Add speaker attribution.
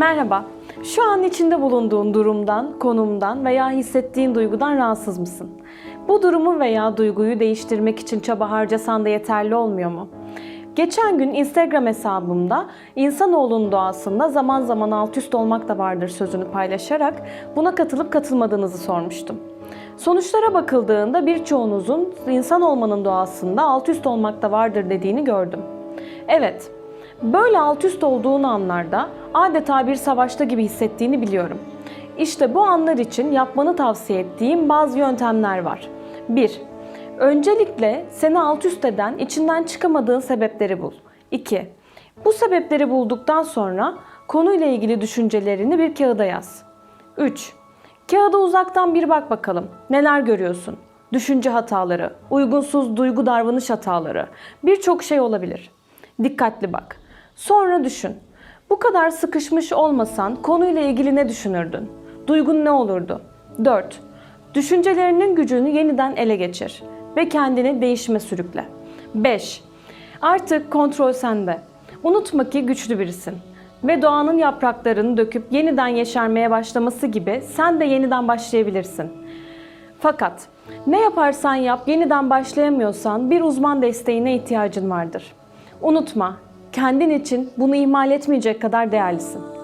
Speaker 1: Merhaba. Şu an içinde bulunduğun durumdan, konumdan veya hissettiğin duygudan rahatsız mısın? Bu durumu veya duyguyu değiştirmek için çaba harcasan da yeterli olmuyor mu? Geçen gün Instagram hesabımda insanoğlunun doğasında zaman zaman alt üst olmak da vardır sözünü paylaşarak buna katılıp katılmadığınızı sormuştum. Sonuçlara bakıldığında birçoğunuzun insan olmanın doğasında alt üst olmak da vardır dediğini gördüm. Evet, böyle alt üst olduğun anlarda adeta bir savaşta gibi hissettiğini biliyorum. İşte bu anlar için yapmanı tavsiye ettiğim bazı yöntemler var. 1. Öncelikle seni alt üst eden, içinden çıkamadığın sebepleri bul. 2. Bu sebepleri bulduktan sonra konuyla ilgili düşüncelerini bir kağıda yaz. 3. Kağıda uzaktan bir bak bakalım. Neler görüyorsun? Düşünce hataları, uygunsuz duygu davranış hataları, birçok şey olabilir. Dikkatli bak. Sonra düşün. Bu kadar sıkışmış olmasan konuyla ilgili ne düşünürdün? Duygun ne olurdu? 4. Düşüncelerinin gücünü yeniden ele geçir ve kendini değişime sürükle. 5. Artık kontrol sende. Unutma ki güçlü birisin ve doğanın yapraklarını döküp yeniden yeşermeye başlaması gibi sen de yeniden başlayabilirsin. Fakat ne yaparsan yap yeniden başlayamıyorsan bir uzman desteğine ihtiyacın vardır. Unutma, kendin için bunu ihmal etmeyecek kadar değerlisin.